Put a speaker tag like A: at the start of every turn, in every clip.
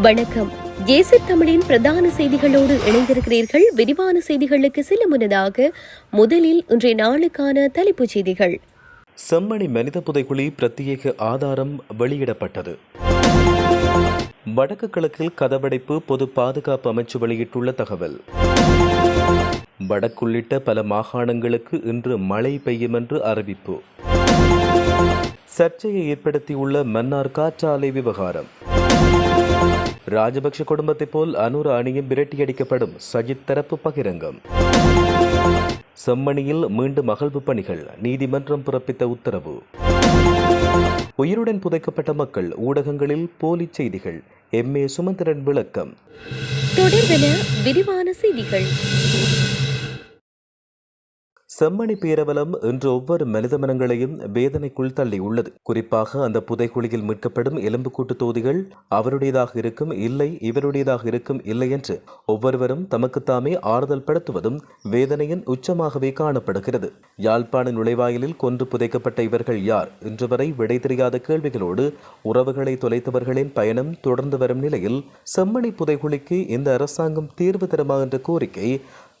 A: வணக்கம். ஏசி தமிழின் பிரதான செய்திகளோடு இணைந்திருக்கிறீர்கள். விரிவான செய்திகளுக்கு செல்ல முன்னதாக முதலில் இன்றைய நாளுக்கான தலைப்புச் செய்திகள்.
B: செம்மணி மனித புதைக்குழி பிரத்யேக ஆதாரம் வெளியிடப்பட்டது. வடக்கு கிழக்கில் கதவடைப்பு பொது பாதுகாப்பு அமைச்சு வெளியிட்டுள்ள தகவல். வடக்குள்ளிட்ட பல மாகாணங்களுக்கு இன்று மழை பெய்யும் என்று அறிவிப்பு. சர்ச்சையை ஏற்படுத்தியுள்ள மன்னார் காற்றாலை விவகாரம். ராஜபக்ஷ குடும்பத்தைப் போல் அனுர அணியும் விரட்டியடிக்கப்படும் சஜித் தரப்பு பகிரங்கம். செம்மணியில் மீண்டும் அகழ்வு பணிகள் நீதிமன்றம் பிறப்பித்த உத்தரவு. உயிருடன் புதைக்கப்பட்ட மக்கள் ஊடகங்களில் போலி செய்திகள். எம் ஏ சுமந்திரன் விளக்கம்.
A: தொடர்பென விரிவான செய்திகள்.
B: செம்மணி பேரவலம் இன்று ஒவ்வொரு மனித மனங்களையும் வேதனைக்குள் தள்ளியுள்ளது. குறிப்பாக அந்த புதைக்குழியில் மீட்கப்படும் எலும்புக்கூட்டு தொகுதிகள் அவருடையதாக இருக்கும் இல்லை இவருடையதாக இருக்கும் இல்லை என்று ஒவ்வொருவரும் தமக்குத்தாமே ஆறுதல் படுத்துவதும் வேதனையின் உச்சமாகவே காணப்படுகிறது. யாழ்ப்பாண நுழைவாயிலில் கொன்று புதைக்கப்பட்ட இவர்கள் யார் இன்று வரை விடை தெரியாத கேள்விகளோடு உறவுகளை தொலைத்தவர்களின் பயணம் தொடர்ந்து வரும் நிலையில் செம்மணி புதைகுழிக்கு இந்த அரசாங்கம் தீர்வு தருமா என்ற கோரிக்கை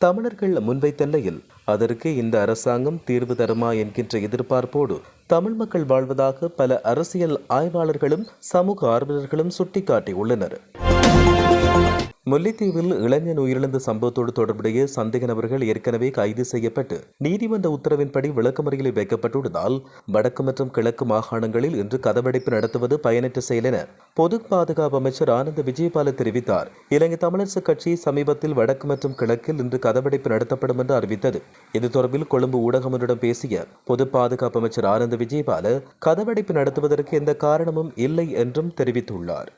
B: தமிழர்கள் முன்வைத்த நிலையில் அதற்கு இந்த அரசாங்கம் தீர்வு தருமா என்கின்ற எதிர்பார்ப்போடு தமிழ் மக்கள் வாழ்வதாக பல அரசியல் ஆய்வாளர்களும் சமூக ஆர்வலர்களும் சுட்டிக்காட்டியுள்ளனர். முல்லைத்தீவில் இளைஞன் உயிரிழந்த சம்பவத்தோடு தொடர்புடைய சந்தேக நபர்கள் ஏற்கனவே கைது செய்யப்பட்டு நீதிமன்ற உத்தரவின்படி விளக்கமறியலில் வைக்கப்பட்டுள்ளதால் வடக்கு மற்றும் கிழக்கு மாகாணங்களில் இன்று கதவடைப்பு நடத்துவது பயனற்ற செயல் என பொது பாதுகாப்பு அமைச்சர் ஆனந்த விஜயபால தெரிவித்தார். இலங்கை தமிழரசு கட்சி சமீபத்தில் வடக்கு மற்றும் கிழக்கில் இன்று கதவடைப்பு நடத்தப்படும் என்று அறிவித்தது. இது தொடர்பில் கொழும்பு ஊடகமொன்றிடம் பேசிய பொது பாதுகாப்பு அமைச்சர் ஆனந்த விஜயபால கதவடைப்பு நடத்துவதற்கு எந்த காரணமும் இல்லை என்றும் தெரிவித்துள்ளார்.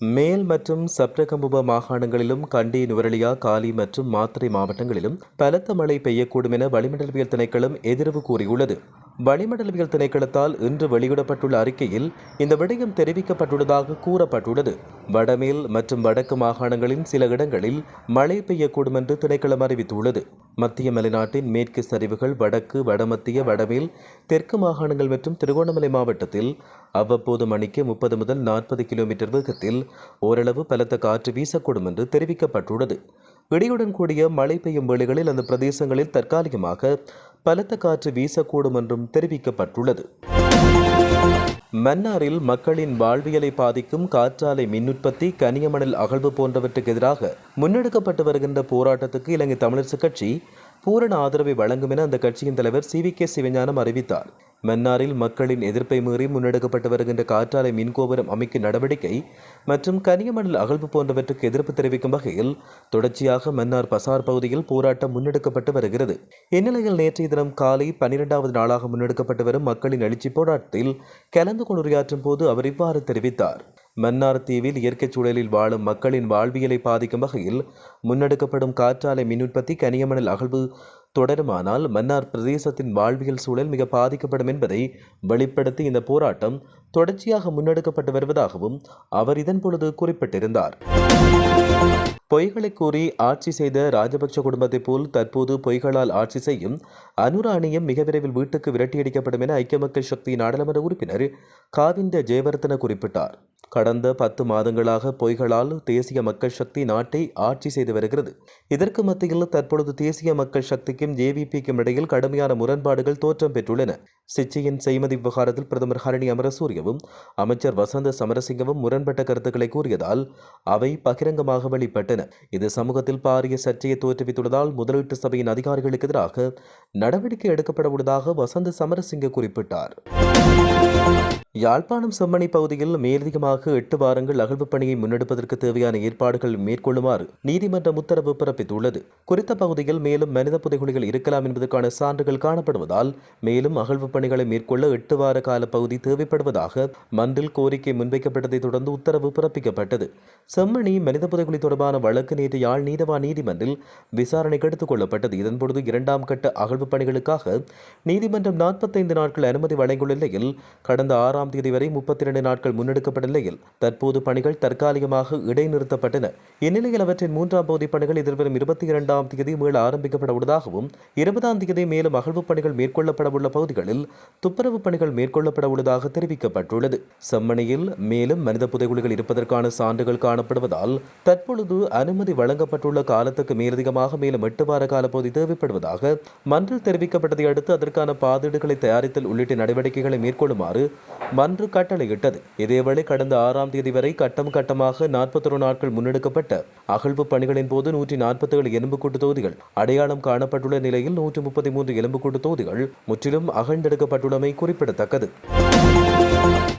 B: மேல் மற்றும் சப்ரகமுப மாகாணங்களிலும் கண்டி நுவரலியா காலி மற்றும் மாத்திரை மாவட்டங்களிலும் பலத்த மழை பெய்யக்கூடும் என வளிமண்டலவியல் திணைக்களம் எதிர்வு கூறியுள்ளது. வளிமண்டலவியல் திணைக்களத்தால் இன்று வெளியிடப்பட்டுள்ள அறிக்கையில் இந்த விடயம் தெரிவிக்கப்பட்டுள்ளதாக கூறப்பட்டுள்ளது. வடமேல் மற்றும் வடக்கு மாகாணங்களின் சில இடங்களில் மழை பெய்யக்கூடும் என்று திணைக்களம் அறிவித்துள்ளது. மத்திய மலைநாட்டின் மேற்கு சரிவுகள் வடக்கு வடமத்திய வடமேல் தெற்கு மாகாணங்கள் மற்றும் திருகோணமலை மாவட்டத்தில் அவ்வப்போது மணிக்கு முப்பது முதல் நாற்பது கிலோமீட்டர் வேகத்தில் ஓரளவு பலத்த காற்று வீசக்கூடும் என்று தெரிவிக்கப்பட்டுள்ளது. இடியுடன் கூடிய மழை பெய்யும் வேளைகளில் அந்த பிரதேசங்களில் தற்காலிகமாக பலத்த காற்று வீசக்கூடும் என்றும் தெரிவிக்கப்பட்டுள்ளது. மன்னாரில் மக்களின் வாழ்வியலை பாதிக்கும் காற்றாலை மின் உற்பத்தி கனியமணல் அகழ்வு போன்றவற்றுக்கு எதிராக முன்னெடுக்கப்பட்டு வருகின்ற போராட்டத்துக்கு இலங்கை தமிழரசுக் கட்சி பூரண ஆதரவை வழங்கும் என அந்த கட்சியின் தலைவர் சி வி கே சிவஞானம் அறிவித்தார். மன்னாரில் மக்களின் எதிர்ப்பை மீறி முன்னெடுக்கப்பட்டு வருகின்ற காற்றாலை மின்கோபுரம் அமைக்கும் நடவடிக்கை மற்றும் கனியமணல் அகழ்வு போன்றவற்றுக்கு எதிர்ப்பு தெரிவிக்கும் வகையில் தொடர்ச்சியாக மன்னார் பசார் பகுதியில் போராட்டம் முன்னெடுக்கப்பட்டு வருகிறது. இந்நிலையில் நேற்றைய தினம் காலை பனிரெண்டாவது நாளாக முன்னெடுக்கப்பட்டு வரும் மக்களின் எழுச்சி போராட்டத்தில் கலந்து கொண்டு உரையாற்றும் போது அவர் இவ்வாறு தெரிவித்தார். மன்னார் தீவில் இயற்கைச் சூழலில் வாழும் மக்களின் வாழ்வியலை பாதிக்கும் வகையில் முன்னெடுக்கப்படும் காற்றாலை மின் உற்பத்தி கனியமணல் அகழ்வு தொடருமானால் மன்னார் பிரதேசத்தின் வாழ்வியல் சூழல் மிக பாதிக்கப்படும் என்பதை வெளிப்படுத்தி இந்த போராட்டம் தொடர்ச்சியாக முன்னெடுக்கப்பட்டு வருவதாகவும் அவர் இதன் பொழுது குறிப்பிட்டிருந்தார். பொய்களை கூறி ஆட்சி செய்த ராஜபக்ஷ குடும்பத்தைப் போல் தற்போது பொய்களால் ஆட்சி செய்யும் அனுர அணியும் மிக விரைவில் வீட்டுக்கு விரட்டியடிக்கப்படும் என ஐக்கிய மக்கள் சக்தி நாடாளுமன்ற உறுப்பினர் காவிந்த ஜெயவர்தன குறிப்பிட்டார். கடந்த பத்து மாதங்களாக பொய்களால் தேசிய மக்கள் சக்தி நாட்டை ஆட்சி செய்து வருகிறது. இதற்கு மத்தியில் தற்பொழுது தேசிய மக்கள் சக்திக்கும் ஜேவிபிக்கும் இடையில் கடுமையான முரண்பாடுகள் தோற்றம் பெற்றுள்ளன. சிச்சியின் செய்மதி விவகாரத்தில் பிரதமர் ஹரணி அமரசூரியவும் அமைச்சர் வசந்த சமரசிங்கவும் முரண்பட்ட கருத்துக்களை கூறியதால் அவை பகிரங்கமாக வெளிப்பட்டன. இது சமூகத்தில் பாரிய சர்ச்சையை தோற்றுவித்துள்ளதால் முதலீட்டு சபையின் அதிகாரிகளுக்கு எதிராக நடவடிக்கை எடுக்கப்பட உள்ளதாக வசந்த சமரசிங்க குறிப்பிட்டார். யாழ்ப்பாணம் செம்மணி பகுதியில் மேலதிகமாக எட்டு வாரங்கள் அகழ்வு பணியை முன்னெடுப்பதற்கு தேவையான ஏற்பாடுகள் மேற்கொள்ளுமாறு நீதிமன்றம் உத்தரவு பிறப்பித்துள்ளது. குறித்த பகுதியில் மேலும் மனித புதைகுழிகள் இருக்கலாம் என்பதற்கான சான்றுகள் காணப்படுவதால் மேலும் அகழ்வு பணிகளை மேற்கொள்ள எட்டு வார கால பகுதி தேவைப்படுவதாக மன்றில் கோரிக்கை முன்வைக்கப்பட்டதை தொடர்ந்து உத்தரவு பிறப்பிக்கப்பட்டது. செம்மணி மனித புதைகுழி தொடர்பான வழக்கு நேற்று யாழ் நீதவா நீதிமன்றில் விசாரணைக்கு எடுத்துக் கொள்ளப்பட்டது. இதன்பொழுது இரண்டாம் கட்ட அகழ்வு பணிகளுக்காக நீதிமன்றம் நாற்பத்தைந்து நாட்கள் அனுமதி வழங்கியுள்ள நிலையில் கடந்த ஆறாம் ஆறாம் தேதி வரை முப்பத்தி இரண்டு நாட்கள் முன்னெடுக்கப்பட்ட நிலையில் தற்போது பணிகள் தற்காலிகமாக இடைநிறுத்தப்பட்டன. இந்நிலையில் அவற்றின் மூன்றாம் பகுதி பணிகள் எதிர்வரும் இருபத்தி இரண்டாம் தேதி மீள ஆரம்பிக்கப்பட உள்ளதாகவும் இருபதாம் தேதி மேலும் அகழ்வு பணிகள் மேற்கொள்ளப்பட உள்ள பகுதிகளில் துப்புரவு பணிகள் மேற்கொள்ளப்பட உள்ளதாக தெரிவிக்கப்பட்டுள்ளது. செம்மணியில் மேலும் மனித புதைகுழிகள் இருப்பதற்கான சான்றுகள் காணப்படுவதால் தற்பொழுது அனுமதி வழங்கப்பட்டுள்ள காலத்துக்கு மேலதிகமாக மேலும் எட்டு வார காலப்பகுதி தேவைப்படுவதாக மன்றில் தெரிவிக்கப்பட்டதை அடுத்து அதற்கான பாதீடுகளை தயாரித்தல் உள்ளிட்ட நடவடிக்கைகளை மேற்கொள்ளுமாறு மன்று கட்டளையிட்டது. இதேவேளை கடந்த ஆறாம் தேதி வரை கட்டம் கட்டமாக நாற்பத்தொரு நாட்கள் முன்னெடுக்கப்பட்ட அகழ்வு பணிகளின் போது நூற்றி நாற்பத்தேழு எலும்புக்கூட்டு தொகுதிகள் அடையாளம் காணப்பட்டுள்ள நிலையில் நூற்றி முப்பத்தி மூன்று எலும்புக்கூட்டு தொகுதிகள் முற்றிலும் அகழ்ந்தெடுக்கப்பட்டுள்ளமை குறிப்பிடத்தக்கது.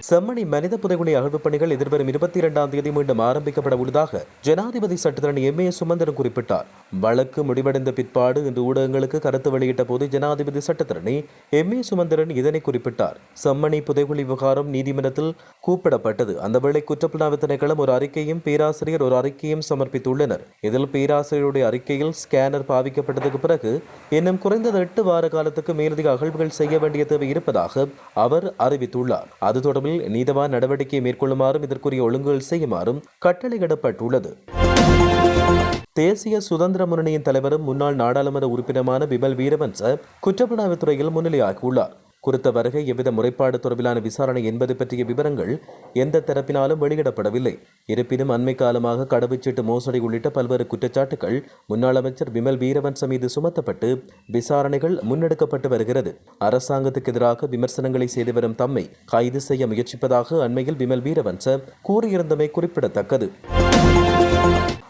B: செம்மணி மனித புதைகுழி அகழ்வு பணிகள் எதிர்வரும் இருபத்தி இரண்டாம் தேதி மீண்டும் ஆரம்பிக்கப்பட உள்ளதாக ஜனாதிபதி சட்டத்தரணி எம் ஏ சுமந்திரன் குறிப்பிட்டார். வழக்கு முடிவடைந்த பிற்பாடு இன்று ஊடகங்களுக்கு கருத்து வெளியிட்ட போது ஜனாதிபதி சட்டத்தரணி எம் ஏ சுமந்திரன் இதனை குறிப்பிட்டார். செம்மணி புதைகுழி விவகாரம் நீதிமன்றத்தில் கூப்பிடப்பட்டது. அந்த வேளை குற்றப்புலனாய்வு திணைக்களம் ஒரு அறிக்கையும் பேராசிரியர் ஒரு அறிக்கையும் சமர்ப்பித்துள்ளனர். இதில் பேராசிரியருடைய அறிக்கையில் ஸ்கேனர் பாவிக்கப்பட்டதுக்கு பிறகு இன்னும் குறைந்தது எட்டு வார காலத்துக்கு மேலதிக அகழ்வுகள் செய்ய வேண்டிய தேவை இருப்பதாக அவர் அறிவித்துள்ளார். அது தொடர்பில் நீதவான் நடவடிக்கை மேற்கொள்ளுமாறும் இதற்குரிய ஒழுங்குகள் செய்யுமாறும் கட்டளையிடப்பட்டுள்ளது. தேசிய சுதந்திர முன்னணியின் தலைவரும் முன்னாள் நாடாளுமன்ற உறுப்பினருமான பிமல் வீரவன்ச குற்றப்புலனாய்வுத் துறையில் முன்னிலையாகியுள்ளார். குறித்த வருகை எவ்வித முறைப்பாடு தொடர்பிலான விசாரணை என்பது பற்றிய விவரங்கள் எந்த தரப்பினாலும் வெளியிடப்படவில்லை. இருப்பினும் அண்மை காலமாக கடவுச்சீட்டு மோசடி உள்ளிட்ட பல்வேறு குற்றச்சாட்டுகள் முன்னாள் அமைச்சர் விமல் வீரவன்ச மீது சுமத்தப்பட்டு விசாரணைகள் முன்னெடுக்கப்பட்டு வருகிறது. அரசாங்கத்துக்கு எதிராக விமர்சனங்களை செய்து வரும் தம்மை கைது செய்ய முயற்சிப்பதாக அண்மையில் விமல் வீரவன்ச கூறியிருந்தமை குறிப்பிடத்தக்கது.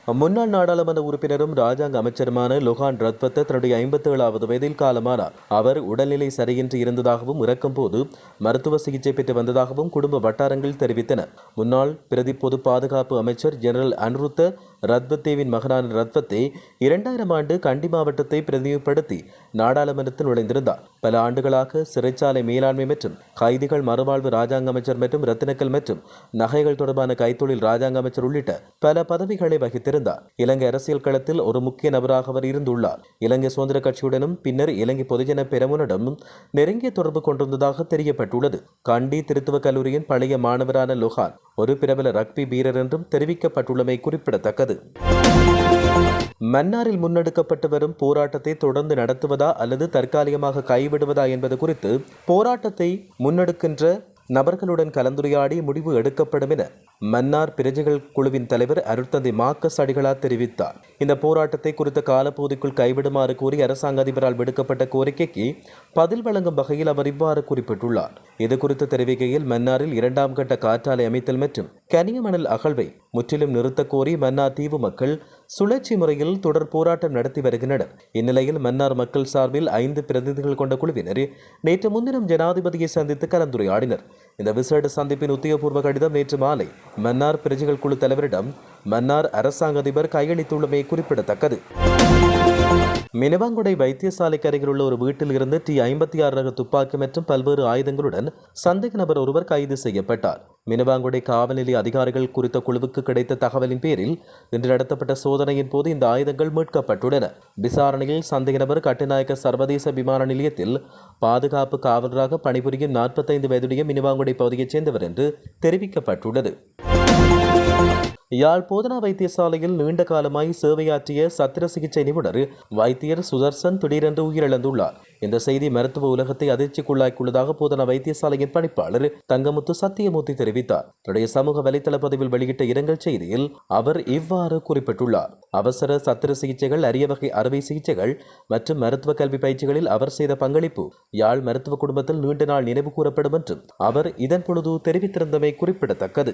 B: முன்னாள் நாடாளுமன்ற உறுப்பினரும் ராஜாங்க அமைச்சருமான லொஹான் ரத்வத்த தன்னுடைய ஐம்பத்தி ஏழாவது வயதில் காலமானார் அவர் உடல்நிலை சரியின்றி இருந்ததாகவும் இறக்கும் போது மருத்துவ சிகிச்சை பெற்று வந்ததாகவும் குடும்ப வட்டாரங்கள் தெரிவித்தன. முன்னாள் பிரதி பொது பாதுகாப்பு அமைச்சர் ஜெனரல் அனுருத்த ரத்வத்தேவின் மகனான ரத்வத்தே இரண்டாயிரம் ஆண்டு கண்டி மாவட்டத்தை பிரதிநிதிப்படுத்தி நாடாளுமன்றத்தில் நுழைந்திருந்தார். பல ஆண்டுகளாக சிறைச்சாலை மேலாண்மை மற்றும் கைதிகள் மறுவாழ்வு ராஜாங்க அமைச்சர் மற்றும் ரத்தினக்கல் மற்றும் நகைகள் தொடர்பான கைத்தொழில் ராஜாங்க அமைச்சர் உள்ளிட்ட பல பதவிகளை வகித்திருந்தார். இலங்கை அரசியல் களத்தில் ஒரு முக்கிய நபராக அவர் இருந்துள்ளார். இலங்கை சுதந்திர கட்சியுடனும் பின்னர் இலங்கை பொதுஜன பெரமுனிடமும் நெருங்கிய தொடர்பு கொண்டிருந்ததாக தெரியப்பட்டுள்ளது. கண்டி திருத்துவ கல்லூரியின் பழைய மாணவரான லொஹான் ஒரு பிரபல ரக்பி வீரர் என்றும் தெரிவிக்கப்பட்டுள்ளமை குறிப்பிடத்தக்கது. மன்னாரில் முன்னெடுக்கப்பட்டு வரும் போராட்டத்தை தொடர்ந்து நடத்துவதா அல்லது தற்காலிகமாக கைவிடுவதா என்பது குறித்து போராட்டத்தை முன்னெடுக்கின்ற நபர்களுடன் கலந்துரையாடி முடிவு எடுக்கப்படும் என மன்னார் பிரஜைகள் குழுவின் தலைவர் அருட்தந்தை மார்க்கஸ் அடிகளா தெரிவித்தார். இந்த போராட்டத்தை குறித்த காலப்பகுதிக்குள் கைவிடுமாறு கூறி அரசாங்க அதிபரால் விடுக்கப்பட்ட கோரிக்கைக்கு பதில் வழங்கும் வகையில் அவர் இவ்வாறு குறிப்பிட்டுள்ளார். இது குறித்து தெரிவிக்கையில் மன்னாரில் இரண்டாம் கட்ட காற்றாலை அமைத்தல் மற்றும் கனியமணல் அகழ்வை முற்றிலும் நிறுத்தக் கோரி மன்னார் தீவு மக்கள் சுழற்சி முறையில் தொடர் போராட்டம் நடத்தி வருகின்றனர். இந்நிலையில் மன்னார் மக்கள் சார்பில் ஐந்து பிரதிநிதிகள் கொண்ட குழுவினர் நேற்று முன்தினம் ஜனாதிபதியை சந்தித்து கலந்துரையாடினர். இந்த விசேட சந்திப்பின் உத்தியோகபூர்வ கடிதம் நேற்று மாலை மன்னார் பிரஜைகள் குழு தலைவரிடம் மன்னார் அரசாங்க அதிபர் கையளித்துள்ளமை குறிப்பிடத்தக்கது. மினவாங்குடை வைத்தியசாலைக்கு அருகில் உள்ள ஒரு வீட்டில் இருந்து டி ஐம்பத்தி ஆறு ரக துப்பாக்கி மற்றும் பல்வேறு ஆயுதங்களுடன் சந்தேக நபர் ஒருவர் கைது செய்யப்பட்டார். மினவாங்குடை காவல் நிலைய அதிகாரிகள் குறித்த குழுவுக்கு கிடைத்த தகவலின் பேரில் இன்று நடத்தப்பட்ட சோதனையின் போது இந்த ஆயுதங்கள் மீட்கப்பட்டுள்ளன. விசாரணையில் சந்தேக நபர் கட்டுநாயக்க சர்வதேச விமான நிலையத்தில் பாதுகாப்பு காவலராக பணிபுரியும் நாற்பத்தைந்து வயதுடைய மினவாங்குடை பகுதியைச் சேர்ந்தவர் என்று தெரிவிக்கப்பட்டுள்ளது. யாழ் போதனா வைத்தியசாலையில் நீண்ட காலமாய் சேவையாற்றிய சத்திர சிகிச்சை நிபுணர் வைத்தியர் சுதர்சன் திடீரென்று உயிரிழந்துள்ளார். இந்த செய்தி மருத்துவ உலகத்தை அதிர்ச்சிக்குள்ளாக்கியுள்ளதாக போதனா வைத்தியசாலையின் பணிப்பாளர் தங்கமுத்து சத்தியமூர்த்தி தெரிவித்தார். தன்னுடைய சமூக வலைதள பதிவில் வெளியிட்ட இரங்கல் செய்தியில் அவர் இவ்வாறு குறிப்பிட்டுள்ளார். அவசர சத்திர சிகிச்சைகள் அரிய வகை அறுவை சிகிச்சைகள் மற்றும் மருத்துவ கல்வி பயிற்சிகளில் அவர் செய்த பங்களிப்பு யாழ் மருத்துவ குடும்பத்தில் நீண்ட நாள் நினைவு கூறப்படும் என்றும் அவர் இதன் பொழுது தெரிவித்திருந்தமை குறிப்பிடத்தக்கது.